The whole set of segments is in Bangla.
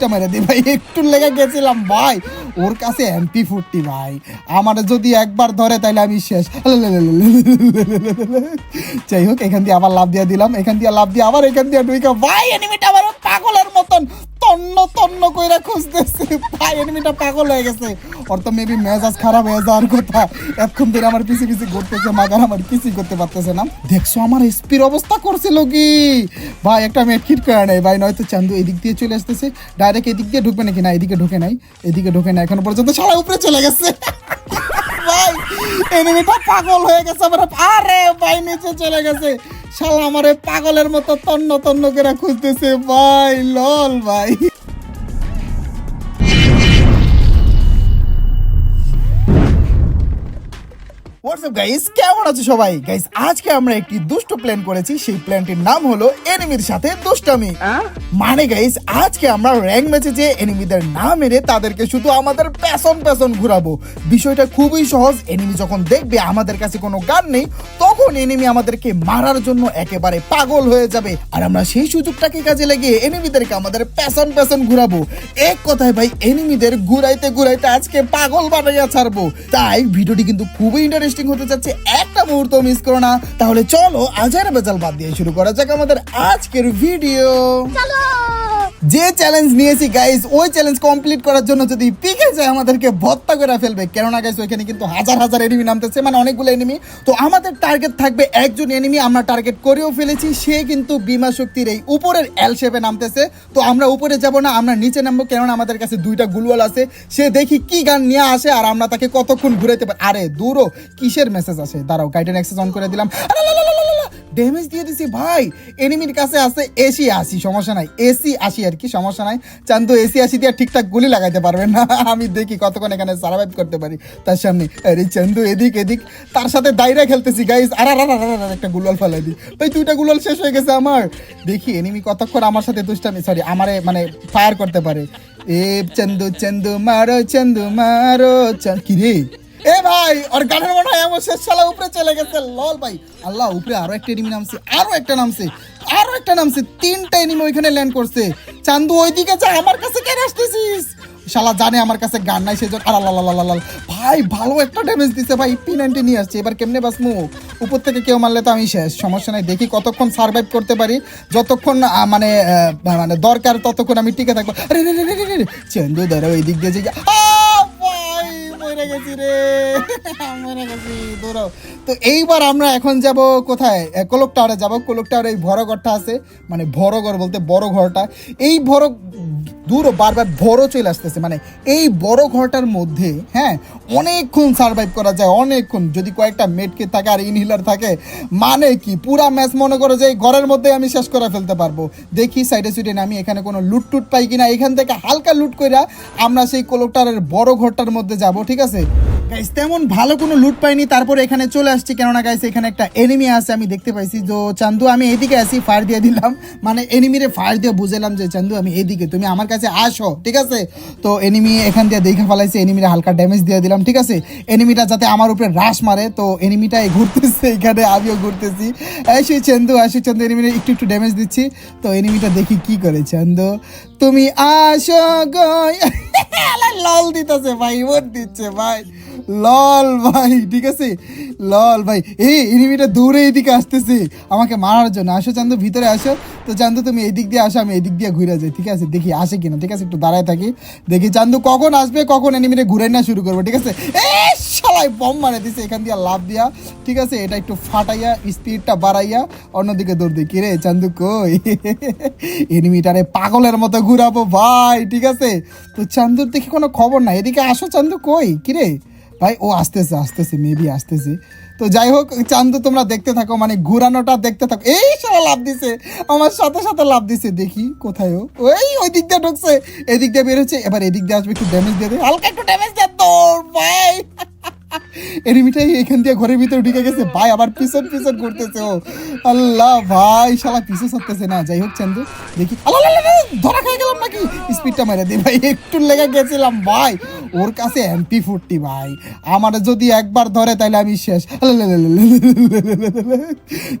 স্পিডটা মেরে দিই ভাই একটু লেগে গেছিলাম ভাই। ওর কাছে এমপি ফুটটি ভাই। আমার যদি একবার ধরে তাহলে আমি শেষ। যাই হোক, এখান দিয়ে আবার লাভ দিয়ে দিলাম। এখান দিয়ে লাভ দিয়ে আবার এখান দিয়ে ঢুইকা। ভাই এনিমিটা আবার পাগলের মতন তন্ন তন্ন কইরা খুঁজতেছে। ভাই এনিমিটা পাগল হয়ে গেছে। ওর তো মেবি মেজাজ খারাপ হয়ে যাওয়ার কথা। এতক্ষণ ধরে আমার পিছে পিছে ঘুরতেছে, মাগার আমার কিছুই করতে পারতেছে না। দেখছ আমার স্পির অবস্থা করছিল কি? ভাই, একটা মেট কিট করে নেই ভাই, নয়তো চান্দু এদিক দিয়ে চলে আসতেছে। ডাইরেক্ট এদিক দিয়ে ঢুকবে নাকি? না, এদিকে ঢুকে নাই। এদিকে ঢুকে নাই। এখনও পর্যন্ত সারা উপরে চলে গেছে। ভাই এনিমিটা পাগল হয়ে গেছে আমার। আরে, ভাই, নিচে চলে গেছে। শালা আমারে পাগলের মতো তন্ন তন্ন করে খুঁজতেছে। ভাই, লল, ভাই। হোয়াটসঅ্যাপ গাইস কেমন আছো সবাই? গাইস আজকে আমরা একটি দুষ্ট প্ল্যান করেছি। সেই প্ল্যানটির নাম হলো এনিমির সাথে দুষ্টামি। মানে গাইস আজকে আমরা র্যাঙ্ক ম্যাচে যে এনিমিদের না মেরে তাদেরকে শুধু আমাদের প্যাশন প্যাশন ঘুরাবো। বিষয়টা খুবই সহজ। এনিমি যখন দেখবে আমাদের কাছে কোনো গান নেই তখন এনিমি আমাদেরকে মারার জন্য একেবারে পাগল হয়ে যাবে। আর আমরা সেই সুযোগটাকে কাজে লাগিয়ে এনিমিদেরকে আমাদের প্যাশন প্যাশন ঘুরাবো। এক কথায় ভাই এনিমিদের ঘুরাইতে ঘুরাইতে আজকে পাগল বানাইয়া ছাড়বো। তাই ভিডিওটি কিন্তু খুবই ইন্টারেস্টিং হতে যাচ্ছে, একটা মুহূর্ত মিস করো না। তাহলে চলো আজার বেজাল বাদ দিয়ে শুরু করা যাক আমাদের আজকের ভিডিও যে চ্যালেঞ্জ নিয়েছি গাইস ওই চ্যালেঞ্জ কমপ্লিট করার জন্য যদি পিকে যায়, আমাদেরকে ভত্তা করে ফেলবে। কেননা গাইস ওইখানে কিন্তু হাজার হাজার এনিমি নামতেছে মানে অনেকগুলো এনিমি তো আমাদের টার্গেট থাকবে একজন এনিমি আমরা টার্গেট করেও ফেলেছি, সে কিন্তু বিমা শক্তির এই উপরের এল শেপে নামতেছে। তো আমরা উপরে যাব না, আমরা নিচে নামবো, কেননা আমাদের কাছে দুইটা গুলওয়াল আছে। সে দেখি কি গান নিয়ে আসে, আর আমরা তাকে কতক্ষণ ঘুরাইতে পারি। আরে দূরও কিসের মেসেজ আছে দাঁড়াও গাইডেন অ্যাক্সেস অন করে দিলাম। ড্যামেজ দিয়ে দিছি ভাই। এনিমির কাছে আছে এসি আশি সমস্যা নাই। এসি আশি আর কি সমস্যা নাই। চান্দু এসি আশি দিয়ে ঠিকঠাক গুলি লাগাইতে পারবেন না। আমি দেখি কতক্ষণ এখানে সার্ভাইভ করতে পারি। তার সামনে আরে চান্দু এদিক এদিক। তার সাথে দায়রা খেলতেছি গাইজ আর আর আর, একটা গুলাল ফেলাই দিই ভাই দুইটা গুলাল শেষ হয়ে গেছে আমার। দেখি এনিমি কতক্ষণ আমার সাথে দুষ্টামি সরি আমারে মানে ফায়ার করতে পারে। এ চন্দু চন্দু মারো চন্দু মারো চান- কি রে? এ ভাই ওর গানের মনে হয় এমন শেষ শালা উপরে চলে গেছে লল ভাই আল্লাহ উপরে আরও একটা এনিমি নামছে আরও একটা নামছে আরও একটা নামছে তিনটা এনিমি ওইখানে ল্যান্ড করছে চান্দু ওইদিকে যা আমার কাছে কেন আসতেছিস শালা জানে আমার কাছে গান নাই সেজন্য আর আল্লাহ ভাই ভালো একটা ড্যামেজ দিছে ভাই পি নাইনটি নিয়ে আসছে এবার কেমনে বাসমু উপর থেকে কেউ মারলে তো আমি শেষ সমস্যা নাই দেখি কতক্ষণ সার্ভাইভ করতে পারি যতক্ষণ মানে মানে দরকার ততক্ষণ আমি টিকে থাকব আরে চন্দু ধরো ওই দিক দিয়ে যে মরে গেছি রে। মরে গেছি দৌড়াও। তো এইবার আমরা এখন যাব কোথায়? কোলক টাওয়ারে যাব। কোলক টাওয়ারে এই ভরগড়টা ঘরটা আছে মানে ভরগড় ঘর বলতে বড় ঘরটা। এই বড় দূর বারবার বড় চলে আসতেছে। মানে এই বড় ঘরটার মধ্যে হ্যাঁ অনেকক্ষণ সার্ভাইভ করা যায়, অনেকক্ষণ। যদি কয়েকটা মেটকে থাকে আর ইনহিলার থাকে মানে কি? পুরা ম্যাচ মনে করো যে এই ঘরের মধ্যে আমি শেষ করে ফেলতে পারব। দেখি সাইডে সুইডে নামি এখানে কোনো লুট টুট পাই কিনা। এখান থেকে হালকা লুট কইরা আমরা সেই কলকটারের বড় ঘরটার মধ্যে যাব, ঠিক আছে? গাইস তেমন ভালো কোনো লুট পাইনি, তারপরে এখানে চলে আসছি। কেননা গাইস এখানে একটা এনিমি আছে, আমি দেখতে পাইছি। তো চান্দু, আমি এদিকে আসি ফায়ার দিয়ে দিলাম। মানে এনিমিরে ফায়ার দিয়ে বুঝালাম যে, চান্দু, আমি এদিকে, তুমি আমার কাছে আসো, ঠিক আছে? তো এনিমি এখান দিয়ে দেখে ফেলাইছে এনিমিরে হালকা ড্যামেজ দিয়ে দিলাম, ঠিক আছে? এনিমিটা যাতে আমার উপরে রাশ মারে, তো এনিমিটাই ঘুরতেছে, এখানে আমিও ঘুরতেছি। আসি চান্দু আসি চান্দু এনিমিরে একটু একটু ড্যামেজ দিচ্ছি। তো এনিমিটা দেখি কি করে, চান্দু? তুমি আসো গই লল দিতেছে ভাই ওর দিচ্ছে ভাই। লল ভাই, ঠিক আছে? লল ভাই, এই এনিমিটা দৌড়ে এদিকে আসতেছে। আমাকে মারার জন্য। আসো চান্দু, ভিতরে আসো। তো চান্দু, তুমি এদিক দিয়ে আসো, আমি এদিক দিয়ে ঘুরে যাই, ঠিক আছে? দেখি আসে কিনা, ঠিক আছে? একটু দাঁড়ায় থাকি। দেখি চান্দু কখন আসবে, কখন এনিমিটা ঘুরে না শুরু করব, ঠিক আছে? এ শালাই বম মারে দিছে, এখান দিয়ে লাভ দিয়া, ঠিক আছে? এটা একটু ফাটাইয়া স্পিডটা বাড়াইয়া, অন্যদিকে দৌড় দিই। কিরে চান্দু কই? এনিমিটারে পাগলের মতো ঘুরাবো ভাই, ঠিক আছে? তো চান্দুর দেখি কোনো খবর নাই। এদিকে আসো চান্দু কই? কিরে? ভাই, ও আসতেছে আসতেছে মেবি আসতেছে। তো যাই হোক, চান্দু, তোমরা দেখতে থাকো মানে ঘুরানোটা দেখতে থাকো। এই সারা লাভ দিছে, আমার সাথে সাথে লাভ দিছে, দেখি কোথায় ও। ওই ওই দিক দিয়ে ঢুকছে এদিক দিয়ে বেরোচ্ছে এবার এদিক দিয়ে আসবে, একটু ড্যামেজ দিয়ে হালকা একটু ড্যামেজ দে তোর, ভাই। এখান দিয়ে ঘরের ভিতরে ঢুকে গেছে ভাই আবার পিছন পিছন ও আল্লাহ ভাই শালা পিছু না যাই হোক চান্দু দেখি ধরা খেয়ে গেলাম নাকি স্পিডটা ভাই একটু লেগে গেছিলাম ভাই ওর কাছে এমপি ফুটটি ভাই আমার যদি একবার ধরে তাহলে আমি শেষ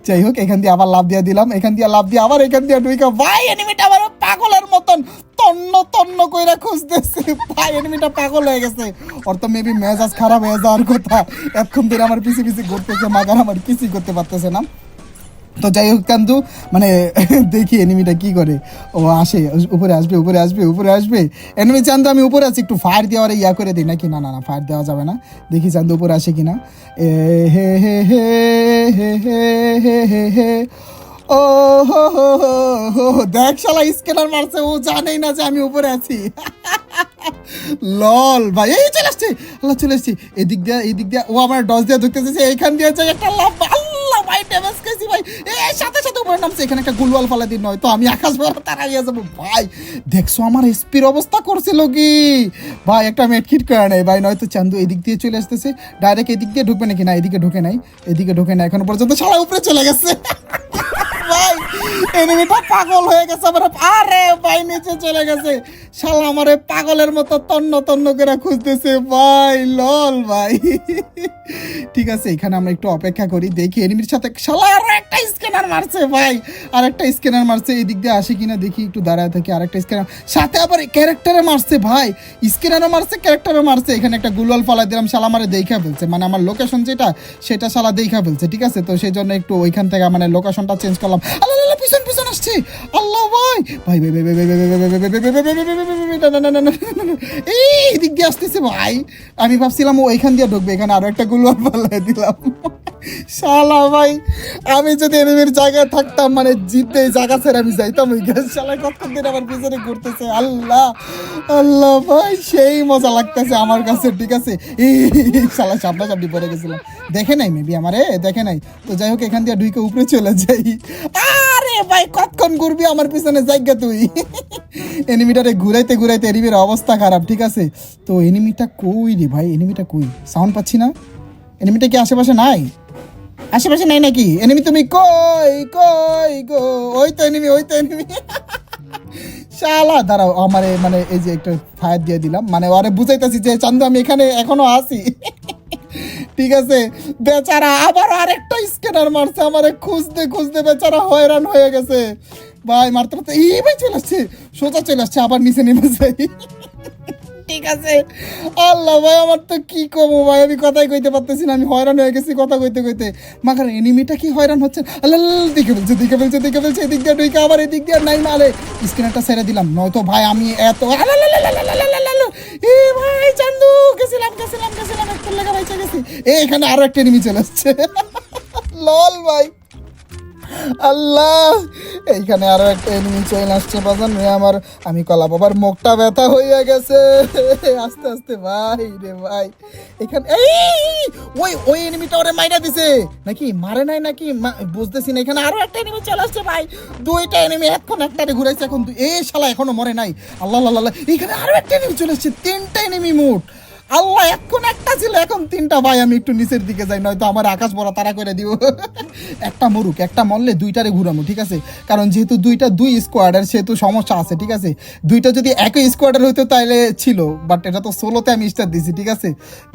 যাই হোক এখান দিয়ে আবার লাভ দিয়ে দিলাম এখান দিয়ে লাভ দিয়ে আবার এখান দিয়ে ভাই এনিমিটা আবার পাগলের মতন তন্ন তন্ন কইরা খুঁজতেছে ভাই এনিমিটা পাগল হয়ে গেছে ওর তো মেবি মেজাজ খারাপ হয়ে যাওয়ার এতক্ষণ ধরে আমার পিছে পিছে ঘুরতেছে মাগার আমার কিছুই করতে পারতেছে না। তো যাই হোক কান্তু মানে দেখি এনিমিটা কি করে। ও আসে উপরে আসবে উপরে আসবে উপরে আসবে। এনিমি চান্দু আমি উপরে আছি একটু ফায়ার দেওয়ার ইয়া করে দিই। নাকি না না না ফায়ার দেওয়া যাবে না। দেখি চান্দু উপরে আসে কিনা। এ হে হে হে হে হে হে হে হে। ও হো হো হো হো হো, দেখ শালা স্ক্যানার মারছে ও জানেই না যে আমি উপরে আছি। লল, ভাই, এই চলে আসছে, আল্লাহ চলে আসছে। এদিক দিয়ে এদিক দিয়ে, ও আমার ডস দিয়ে ঢুকতে চাইছে এইখান দিয়ে যাই একটা লাভ আল্লাহ ভাই ড্যামেজ খেয়েছি ভাই। এই সাথে সাথে উপরে নামছে, এখানে একটা গুলওয়াল ফালা দিন নয়, তো আমি আকাশ বড় তাড়াইয়া যাব ভাই, দেখছ আমার স্পির অবস্থা করছিল কি ভাই, একটা মেটকিট করে নেই ভাই, নয়তো চান্দু এদিক দিয়ে চলে আসতেছে ডাইরেক্ট এদিক দিয়ে ঢুকবে নাকি? না, এদিকে ঢুকে নাই, এদিকে ঢুকে না এখনও পর্যন্ত সারা উপরে চলে গেছে। এনিমিটা পাগল হয়ে গেছে আমার। আরে ভাই, নিচে চলে গেছে। শালা আমারে পাগলের মতো তন্ন তন্ন করে খুঁজতেছে। ভাই, লল ভাই। ঠিক আছে, এখানে আমরা একটু অপেক্ষা করি, দেখি এনিমির সাথে। শালা আরও একটা স্ক্যানার মারছে ভাই। আর একটা স্ক্যানার মারছে দিয়ে আসে কিনা দেখি, একটু দাঁড়ায় থাকি আর একটা স্ক্যানার সাথে আবার ক্যারেক্টারে মারছে ভাই। স্ক্যানারও মারছে ক্যারেক্টারও মারছে। এখানে একটা গুলওয়াল ফালা দিলাম, শালা আমারে দেখা ফেলছে। মানে আমার লোকেশন যেটা, সেটা শালা দেখা ফেলছে, ঠিক আছে? তো সেই জন্য একটু ওইখান থেকে মানে লোকেশনটা চেঞ্জ করলাম। পিছন পিছন আসছে আল্লাহ ভাই ভাই ভাই ভাই ভাই ভাই ভাই এই দিক দিয়ে আসতেছে ভাই আমি ভাবছিলাম ও এখান দিয়ে ঢুকবে এখানে আরও একটা গুলোয়ার পাল্লায় দিলাম শালা ভাই আমি যদি এনিমির জায়গায় থাকতাম মানে জিতে জায়গা ছেড়ে আমি যাইতাম ওই গ্যাস শালা কতদিন আমার পিছনে ঘুরতেছে আল্লাহ আল্লাহ ভাই সেই মজা লাগতেছে আমার কাছে ঠিক আছে শালা সাপনা সামনি পড়ে গেছিলাম দেখে নাই মেবি আমারে দেখে নাই তো যাই হোক এখান দিয়ে ডুইকে উপরে চলে যাই আহ আরে ভাই কতক্ষণ ঘুরবি আমার পিছনে? জায়গা তুই। এনিমিটারে ঘুরাইতে ঘুরাইতে এনিমির অবস্থা খারাপ, ঠিক আছে? তো এনিমিটা কই রে ভাই? এনিমিটা কই? সাউন্ড পাচ্ছি না? এনিমিটা কি আশেপাশে নাই? আশেপাশে নাই নাকি? এনিমি তুমি কই কই গো? ওই তো এনিমি, ওই তো এনিমি। শালা, দাঁড়াও, আমার মানে এই যে একটা ফায়ার দিয়ে দিলাম। মানে ওরে বুঝাইতেছি যে, চান্দু, আমি এখানে এখনও আছি। ঠিক আছে? বেচারা আবার আরেকটা স্ক্যানার মারছে আমারে। খুঁজতে খুঁজতে বেচারা হয়রান হয়ে গেছে। ভাই, মারতে মারতে, এই ভাই চলে আসছে। সোজা চলে আসছে, আবার নিচে নেমে যাই ঠিক আছে। আল্লাহ ভাই, আমার তো কি কমো ভাই? আমি কথাই কইতে পারতেছি না, আমি হয়রান হয়ে গেছি কথা কইতে কইতে। মাখার এনিমিটা কি হয়রান হচ্ছে? আল্লাহ দেখে ফেলছে দেখে ফেলছে দেখে ফেলছে এদিক দিয়ে ঢুকে আবার এদিক দিয়ে নাই মালে। স্ক্রিনারটা ছেড়ে দিলাম, নয়তো ভাই আমি এত এ ভাই, চান্দু, গেছিলাম গেছিলাম গেছিলাম একটু লেগে বাইচে গেছি। এখানে আরও একটা এনিমি চলে আসছে। লল ভাই। আল্লাহ, এইখানে আরও একটা এনিমি চলে আসছে, বাজান। রে আমার, আমি কলা বাবার মুখটা ব্যথা হয়ে গেছে। আস্তে আস্তে, ভাই রে ভাই। এখানে এই, ওই ওই এনিমিটা ওরে মাইরা দিছে। নাকি, মারে নাই নাকি? বুঝতেছি না, এখানে আরও একটা এনিমি চলে আসছে, ভাই। দুইটা এনিমি এখন একটারে ঘুরাইছে এখন এই শালা এখনও মরে নাই। আল্লাহ আল্লাহ আল্লাহ এখানে আরও একটা এনিমি চলে আসছে, তিনটা এনিমি মোট। আল্লাহ, এখন একটা ছিল, এখন তিনটা, ভাই। আমি একটু নিচের দিকে যাই, নয়তো আমার আকাশ বড় তারা করে দিব। একটা মরুক একটা মরলে দুইটারে ঘুরামো ঠিক আছে কারণ যেহেতু দুইটা দুই স্কোয়াডের সেহেতু সমস্যা আছে ঠিক আছে দুইটা যদি একই স্কোয়াডের হইতো তাহলে ছিল বাট এটা তো ষোলোতে আমি স্টার দিছি ঠিক আছে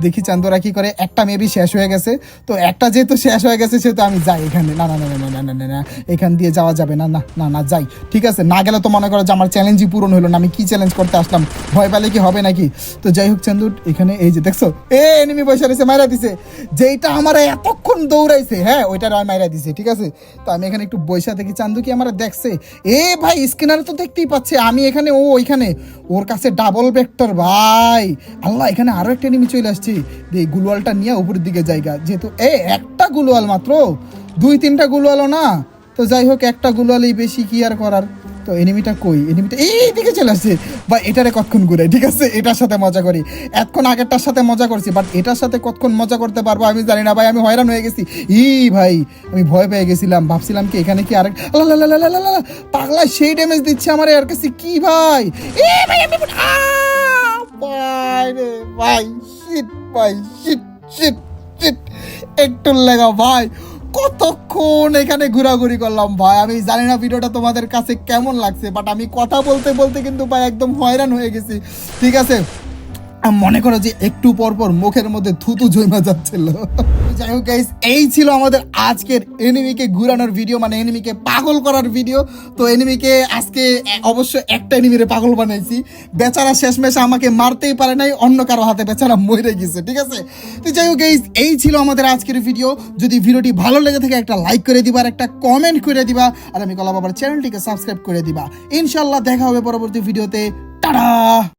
দেখি চান্দরা কি করে একটা মেবি শেষ হয়ে গেছে তো একটা যেহেতু শেষ হয়ে গেছে সেহেতু আমি যাই এখানে না না না না না না না না এখান দিয়ে যাওয়া যাবে না না না না যাই ঠিক আছে না গেলে তো মনে করো যে আমার চ্যালেঞ্জই পূরণ হলো না আমি কি চ্যালেঞ্জ করতে আসলাম ভয় পেলে কি হবে নাকি তো যাই হোক চান্দুর এখানে এই যে দেখছ এ এনিমি বসে রয়েছে মাইরা দিছে যেইটা আমার এতক্ষণ দৌড়াইছে হ্যাঁ ওইটা আমি মাইরা দিছে, ঠিক আছে? তো আমি এখানে একটু বৈশা দেখি, চান্দু কি আমার দেখছে? এ ভাই স্ক্যানারে তো দেখতেই পাচ্ছে, আমি এখানে, ও ওইখানে। ওর কাছে ডাবল ভেক্টর ভাই। আল্লাহ, এখানে আরও একটা এনিমি চলে আসছে। এই গুলওয়ালটা নিয়ে উপরের দিকে জায়গা। যেহেতু, এ, একটা গুলওয়াল মাত্র। দুই, তিনটা গুলওয়ালও না। তো যাই হোক, একটা গুলালেই বেশি কি আর করার? তো এনিমিটা কই? এনিমিটা এই দিকে চলে আসছে। বা এটারে কতক্ষণ ঘুরে ঠিক আছে? এটার সাথে মজা করি। এতক্ষণ আগেরটার সাথে মজা করছি বাট এটার সাথে কতক্ষণ মজা করতে পারব আমি জানি না। ভাই, আমি হয়রান হয়ে গেছি। ই ভাই, আমি ভয় পেয়ে গেছিলাম। ভাবছিলাম কি, এখানে কি আরেক পাগলা সেই ড্যামেজ দিচ্ছে আমার আর কাছে কি ভাই? এ ভাই রে ভাই ভাই একটু লেগা, ভাই। কতক্ষণ এখানে ঘোরাঘুরি করলাম ভাই? আমি জানি না ভিডিওটা তোমাদের কাছে কেমন লাগছে বাট আমি কথা বলতে বলতে কিন্তু ভাই একদম হয়রান হয়ে গেছি। ঠিক আছে? মনে করো যে একটু পর পর মুখের মধ্যে থুতু জমা যাচ্ছিল। যাই হোক এই ছিল আমাদের আজকের এনিমিকে ঘুরানোর ভিডিও মানে এনিমিকে পাগল করার ভিডিও তো এনিমিকে আজকে অবশ্য একটা এনিমিরে পাগল বানাইছি। বেচারা শেষমেশ আমাকে মারতেই পারে নাই, অন্য কারও হাতে বেচারা মরে গেছে, ঠিক আছে? তো যাই হোক এই ছিল আমাদের আজকের ভিডিও যদি ভিডিওটি ভালো লেগে থাকে, একটা লাইক করে দিবা আর একটা কমেন্ট করে দিবা। আর আমি কলা বাবার চ্যানেলটিকে সাবস্ক্রাইব করে দিবা। ইনশাল্লাহ দেখা হবে পরবর্তী ভিডিওতে টাটা!